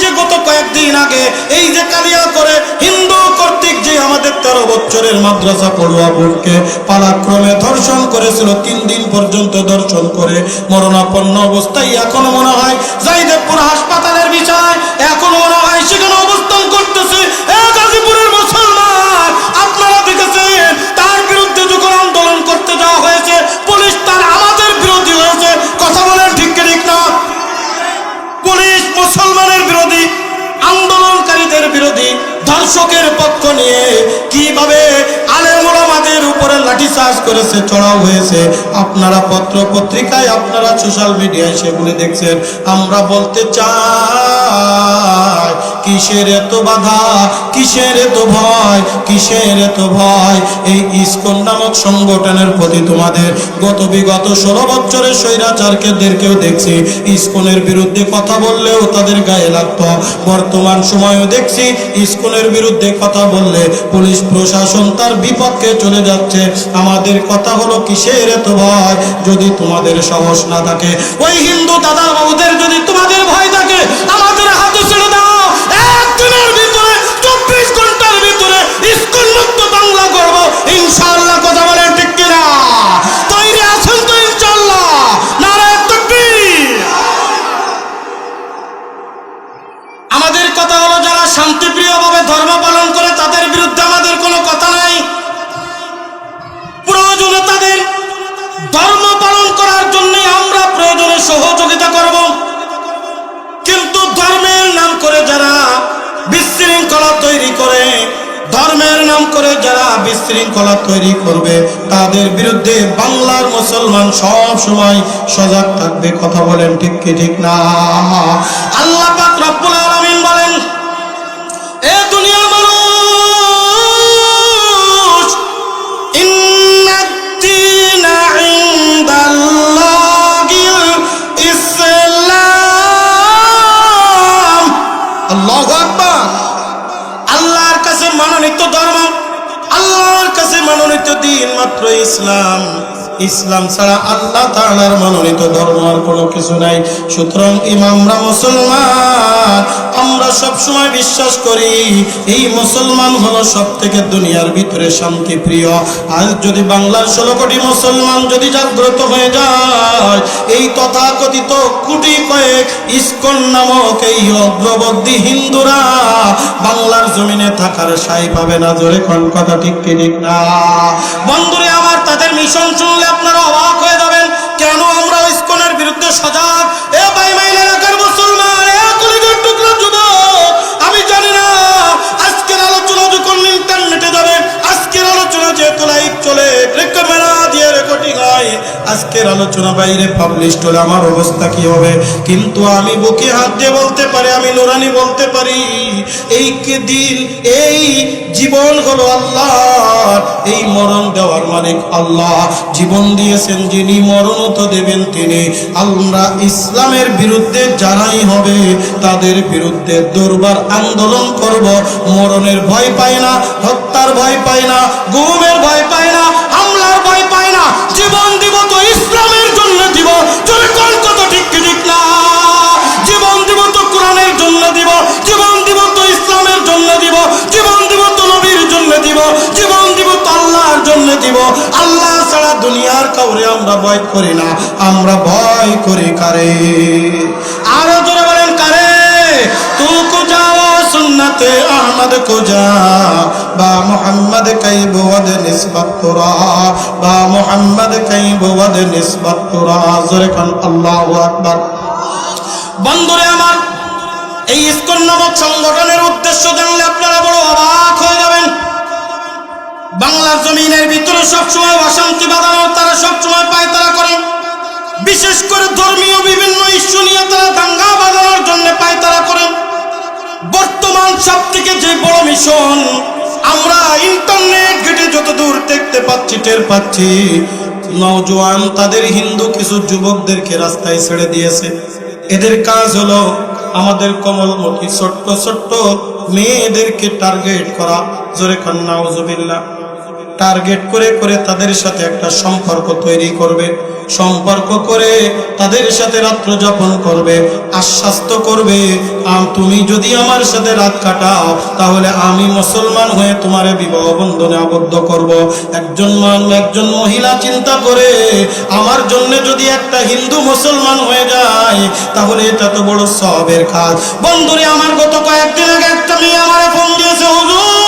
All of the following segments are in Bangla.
যে গত কয়েকদিন আগে এই যে কালিয়া করে হিন্দু কর্তৃক যে আমাদের তেরো বছরের মাদ্রাসা পড়ুয়া বোনকে পালাক্রমে ধর্ষণ করেছিল, তিন দিন পর্যন্ত দর্শন করে মরণাপন্ন অবস্থায় এখনও মনে হয় জাইদেবপুর হাসপাতালের লাঠিচার্জ চড়াও হয়েছে। আপনারা পত্র পত্রিকায় আপনারা সোশ্যাল মিডিয়ায় সেগুলি দেখছেন। আমরা বলতে চাই কিসের এত বাধা? কিসের এত ভয়? কিসের এত ভয়? এই ইসকন নামক সংগঠনের প্রতি তোমাদের গত বিগত ষোলো বছরের স্বৈরাচারকেদেরকেও দেখছি। ইসকনের বিরুদ্ধে কথা বললেও তাদের গায়ে লাগতো। বর্তমান সময়ও দেখছি ইসকনের বিরুদ্ধে কথা বললে পুলিশ প্রশাসন তার বিপক্ষে চলে যাচ্ছে। আমাদের কথা হলো কিসের এত ভয়? যদি তোমাদের সাহস না থাকে, ওই হিন্দু দাদা বাবুদের যদি তোমাদের ভয় থাকে, আমাদের সহযোগিতা করব। কিন্তু ধর্মের নাম করে যারা বিশৃঙ্খলা তৈরি করে, ধর্মের নাম করে যারা বিশৃঙ্খলা তৈরি করবে, তাদের বিরুদ্ধে বাংলার মুসলমান সব সময় সজাগ থাকবে। কথা বলেন ঠিক কি ঠিক না? আল্লাহ দিন মাত্র ইসলাম। ইসলাম ছাড়া আল্লাহ তাআলার মনোনীত ধর্ম আর কোনো কিছু নাই। সুতরাং ইমামরা মুসলমান, আমরা সব সময় বিশ্বাস করি, এই মুসলমান হলো সব থেকে দুনিয়ার ভিতরে শান্তি প্রিয় আজ যদি বাংলার ষোলো কোটি মুসলমান যদি জাগ্রত হয়ে যায়, এই তথাকথিত কোটি কয়েক ইস্কন নামক এই অগ্রবর্তী হিন্দুরা বাংলার জমিনে থাকার সাই পাবে না। জোরে কোন কথা ঠিক ঠিক না? বন্ধুরে, আমার তাদের মিশন আজকের আলোচনা বাইরে পাবলিশ হলে আমার অবস্থা কি হবে? কিন্তু আমি বুকে হাত দিয়ে বলতে পারি, আমি নোরানি বলতে পারি, এই কে দিন, এই জীবন হলো আল্লাহ এই মরণ দেওয়ার মালিক আল্লাহ। জীবন দিয়েছেন যিনি মরণ তো দেবেন তিনি। আমরা ইসলামের বিরুদ্ধে যারাই হবে, তাদের বিরুদ্ধে দুর্বার আন্দোলন করব। মরণের ভয় পাই না, হত্যার ভয় পাই না গুমের দিব। আল্লাহ ছাড়া দুনিয়ার কাউরে আমরা ভয় করি না। আমরা ভয় করি কারে? আরও জোরে বলেন কারে? তু কো যাও সুন্নতে আহমদ কো যা। বা মোহাম্মদ কই বুদ নিসবত তোরা বা মোহাম্মদ কই বুদ নিসবত তোরা জোরে কান, আল্লাহু আকবার। বন্ধুরে আমার, এই ইসকন নামক সংগঠনের উদ্দেশ্য জানলে আপনারা বড় অবাক হয়ে যাবেন। সবসময় অশান্তি বাঁধানোর তারা সবসময় পায়তারা করে। বিশেষ করে ধর্মীয় বিভিন্ন ইস্যু নিয়ে তারা দাঙ্গা বাঁধানোর জন্য পায়তারা করে। বর্তমান সব থেকে যে বড় মিশন, আমরা ইন্টারনেট ঘেটে যত দূর দেখতে পাচ্ছি, টের পাচ্ছি, নওজোয়ান তাদের হিন্দু কিছু যুবকদেরকে রাস্তায় ছেড়ে দিয়েছে। এদের কাজ হলো আমাদের কমলমুখী ছোট্ট ছোট্ট মেয়েদেরকে টার্গেট করা। জোরে খান নাউজুবিল্লাহ। টার্গেট করে করে তাদের সাথে একটা সম্পর্ক তৈরি করবে। সম্পর্ক করে তাদের সাথে রাত্র যাপন করবে, আশ্বাস্ত করবে তুমি যদি আমার সাথে রাত কাটাও, তাহলে আমি মুসলমান হয়ে তোমার বিবাহ বন্ধনে আবদ্ধ করব। একজন একজন মহিলা চিন্তা করে, আমার জন্য যদি একটা হিন্দু মুসলমান হয়ে যায়, তাহলে এটা তো বড় সবের কাজ। বন্ধুরে, আমার গত কয়েকদিন আগে একটা মেয়ে আমার ফোন দিয়েছে, হুজুর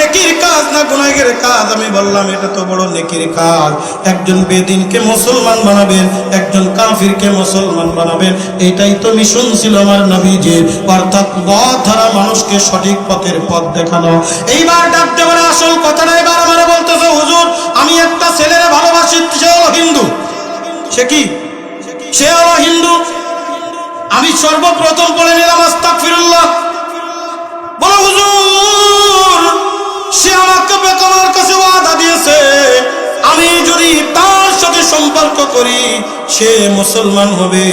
নেকির কাজ না গুনাহের কাজ? আমি বললাম, এটা তো বড় নেকির কাজ। একজন বেদিনকে মুসলমান বানাবেন একজন কাফিরকে মুসলমান বানাবেন এটাই তো মিশন ছিল আমার নবীজির। অর্থাৎ পথ ধরা মানুষকে সঠিক পথের পথ দেখানো। এইবার ডাকতে দেওয়ার আসল কথাটা এবার আমার বলতেছে, হুজুর, আমি একটা ছেলেরে ভালোবাসি হিন্দু। সে কি? সে হলো হিন্দু। আমি সর্বপ্রথম পড়ে নিলাম আস্তাক ফিরুল্লাহ বলো, হুজুর সে আমাকে বেকামার কাছে ওয়াদা দিয়েছে আমি যদি তার সাথে সম্পর্ক করি সে মুসলমান হবে,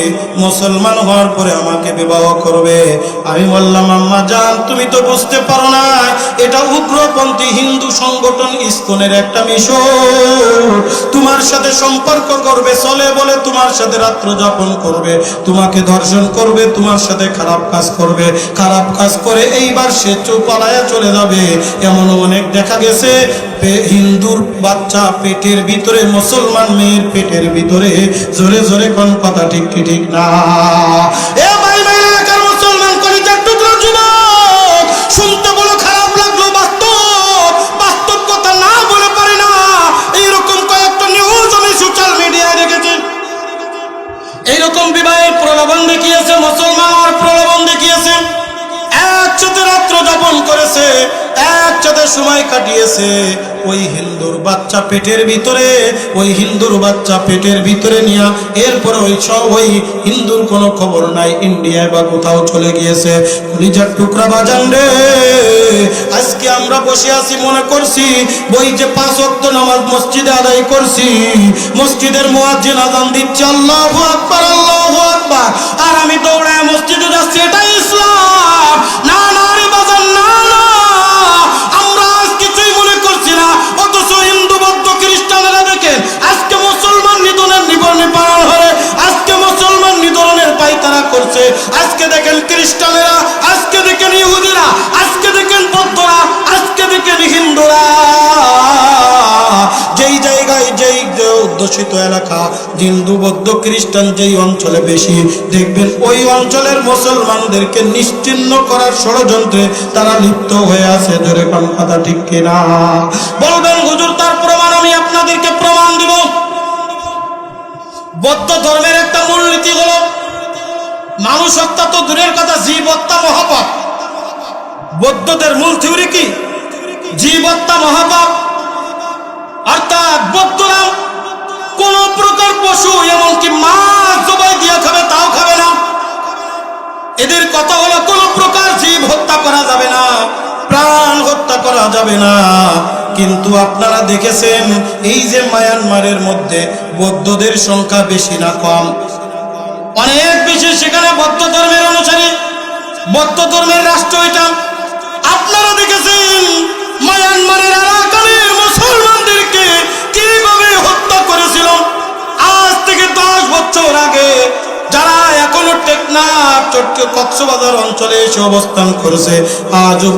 মুসলমান হওয়ার পরে আমাকে বিবাহ করবে। আমি বললাম, আম্মা জান, তুমি তো বুঝতে পারো না, এটা উগ্রপন্থী হিন্দু সংগঠন ইসকনের একটা মিশন। তোমার সাথে সম্পর্ক করবে, চলে বলে তোমার সাথে রাত্র যাপন করবে, তোমাকে ধর্ষণ করবে, তোমার সাথে খারাপ কাজ করবে। খারাপ কাজ করে এইবার সে চুপালায়া চলে যাবে। এমন অনেক দেখা গেছে হিন্দুর বাচ্চা পেটের ভিতরে, মুসলমান মেয়ের পেটের ভিতরে জোরে জোরে কোন কথা ঠিক কি ঠিক না? এ ভাই ভাই এলাকার মুসলমান কলিজার টুকরো যুবক? শুনতে বলো খারাপ লাগল বাস্তব। বাস্তব কথা না বলে পারি না। এইরকম কয়েকটা নিউজ আমি সোশ্যাল মিডিয়ায় দেখেছি। এইরকম বিবাহের প্রলোভন দেখিয়েছে মুসলমান প্রলোভন দেখিয়েছে। একসাথে রাত্র যাপন করেছে। একসাথে সময় কাটিয়েছে। ওই হিন্দুর বাচ্চা পেটের ভিতরে, ওই হিন্দুর বাচ্চা পেটের ভিতরে নিয়ে এরপরে ওই সব ওই হিন্দুর কোনো খবর নাই, ইন্ডিয়ায় বা কোথাও চলে গিয়েছে। কলিজার টুকরা বাজান রে, আজকে আমরা বসে আছি মনে করছি ওই যে পাঁচ ওয়াক্ত নামাজ মসজিদে আদায় করছি, মসজিদের মুয়াজ্জিন আজান দিচ্ছে, আল্লাহু আল্লাহু আর আমি দৌড়ায় মসজিদে যাচ্ছি, এটাই ইসলাম। না না অধ্যুষিত এলাকা। হিন্দু বৌদ্ধ খ্রিস্টান যেই অঞ্চলে বেশি। দেখবেন ওই অঞ্চলের মুসলমানদেরকে নিশ্চিন্ন করার ষড়যন্ত্রে তারা লিপ্ত হয়ে আছে। ধরে কোন কথা ঠিক কিনা? বলবেন, হুজুর, তার প্রমাণ আমি আপনাদেরকে প্রমাণ দিব। বৌদ্ধ ধর্মের একটা মূলনীতি হলো, মানুষ হত্যা তো দূরের কথা, জীব হত্যা মহাপাপ। বৌদ্ধদের মূল থিওরি কি? জীব হত্যা মহাপাপ। অর্থাৎ বৌদ্ধরা কোন প্রকার পশু, এমনকি মাছ জবাই দিয়ে খাবে, তাও খাবে না। এদের কথা হলো, কোন প্রকার জীব হত্যা করা যাবে না, প্রাণ হত্যা করা যাবে না। কিন্তু আপনারা দেখেছেন, এই যে মায়ানমারের মধ্যে বৌদ্ধদের সংখ্যা বেশি না কম। অনেক বেশি সেখানে বৌদ্ধ ধর্মের অনুসারী, বৌদ্ধ ধর্মের রাষ্ট্র এটা। আপনারা দেখেছেন, মায়ানমারের আরাকানের মুসলমানদেরকে কীভাবে হত্যা করেছিল, আজ থেকে দশ বছর আগে যারা এখনও টেকনাফ চট্ট কক্সবাজার অঞ্চলে এসে অবস্থান করেছে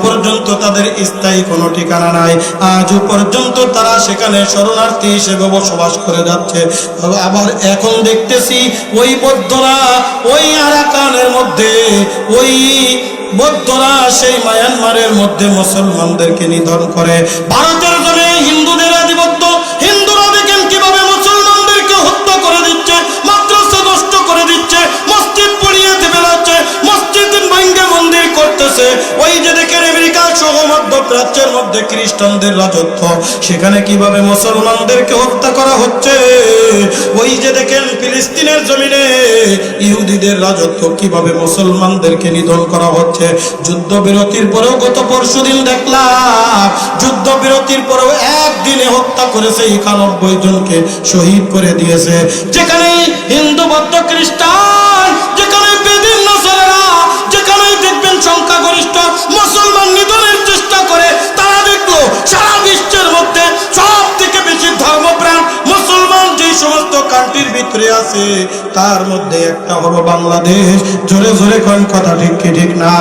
পর্যন্ত তাদের স্থায়ী কোনো ঠিকানা নাই। পর্যন্ত তারা সেখানে শরণার্থী হিসেবে বসবাস করে যাচ্ছে। আবার এখন দেখতেছি ওই বৌদ্ধরা ওই আরাকানের মধ্যে, ওই বৌদ্ধরা সেই মায়ানমারের মধ্যে মুসলমানদেরকে নিধন করে। ভারতের করতেছে ওই যে দেখেন আমেরিকা সহ মধ্যপ্রাচ্যের মধ্যে খ্রিস্টানদের রাজত্ব। সেখানে কীভাবে মুসলমানদেরকে হত্যা করা হচ্ছে? ওই যে দেখেন ফিলিস্তিনের জমিনে ইহুদিদের রাজত্ব কীভাবে মুসলমানদেরকে নিধন করা হচ্ছে? যুদ্ধ বিরতির পরেও গত পরশুদিন দেখলাম যুদ্ধ বিরতির পরেও একদিনে হত্যা করেছে একানব্বই জনকে, শহীদ করে দিয়েছে। যেখানে হিন্দু, বৌদ্ধ, খ্রিস্টান সংখ্যাগরিষ্ঠ মুসলমান আছে, তার মধ্যে একটা হলো বাংলাদেশ। জোরে জোরে কোন, কথা ঠিক কি ঠিক না?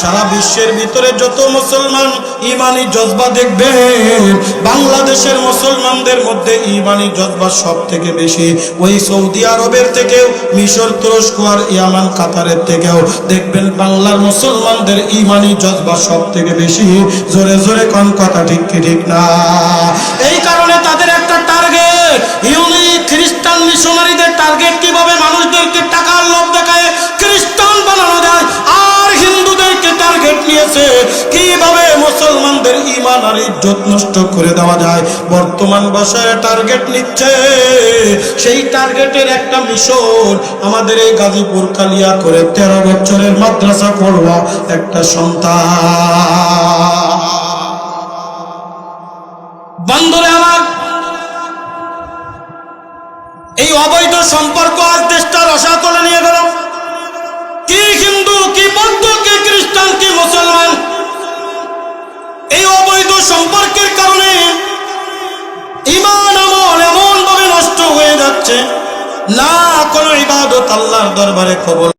সারা বিশ্বের ভিতরে যত মুসলমান ইমানি জজবা দেখবেন, বাংলাদেশের মুসলমানদের মধ্যে ইমানি জজবা সব থেকে বেশি। ওই সৌদি আরবের থেকেও, মিশর, তুরস্ক আর ইয়ামান, কাতারের থেকেও। দেখবেন বাংলার মুসলমানদের ইমানি জজবা সব থেকে বেশি। জোরে জোরে কোন, কথা ঠিক কি ঠিক না? এই ইউনি খ্রিস্টান মিশনারিদের টার্গেট কীভাবে মানুষদেরকে টাকার লোভ দেখায়? খ্রিস্টান বানানো যায়, আর হিন্দুদেরকে টার্গেট নিয়েছে। কীভাবে মুসলমানদের ইমান আর ইজ্জত নষ্ট করে দেওয়া যায়? বর্তমান বছরে টার্গেট নিচ্ছে। সেই টার্গেটের একটা মিশন আমাদের এই গাজীপুর কালিয়া করে তেরো বছরের মাদ্রাসা পড়ুয়া একটা সন্তান। বন্ধুরে আমার এই অবৈধ সম্পর্ক আজ দেশটা রসাতলে নিয়ে গেল। কি হিন্দু, কি বৌদ্ধ, কি খ্রিস্টান, কি মুসলমান, এই অবৈধ সম্পর্কের কারণে ইমান, আমল এমন ভাবে নষ্ট হয়ে যাচ্ছে। না কোনো ইবাদত আল্লাহর দরবারে কবল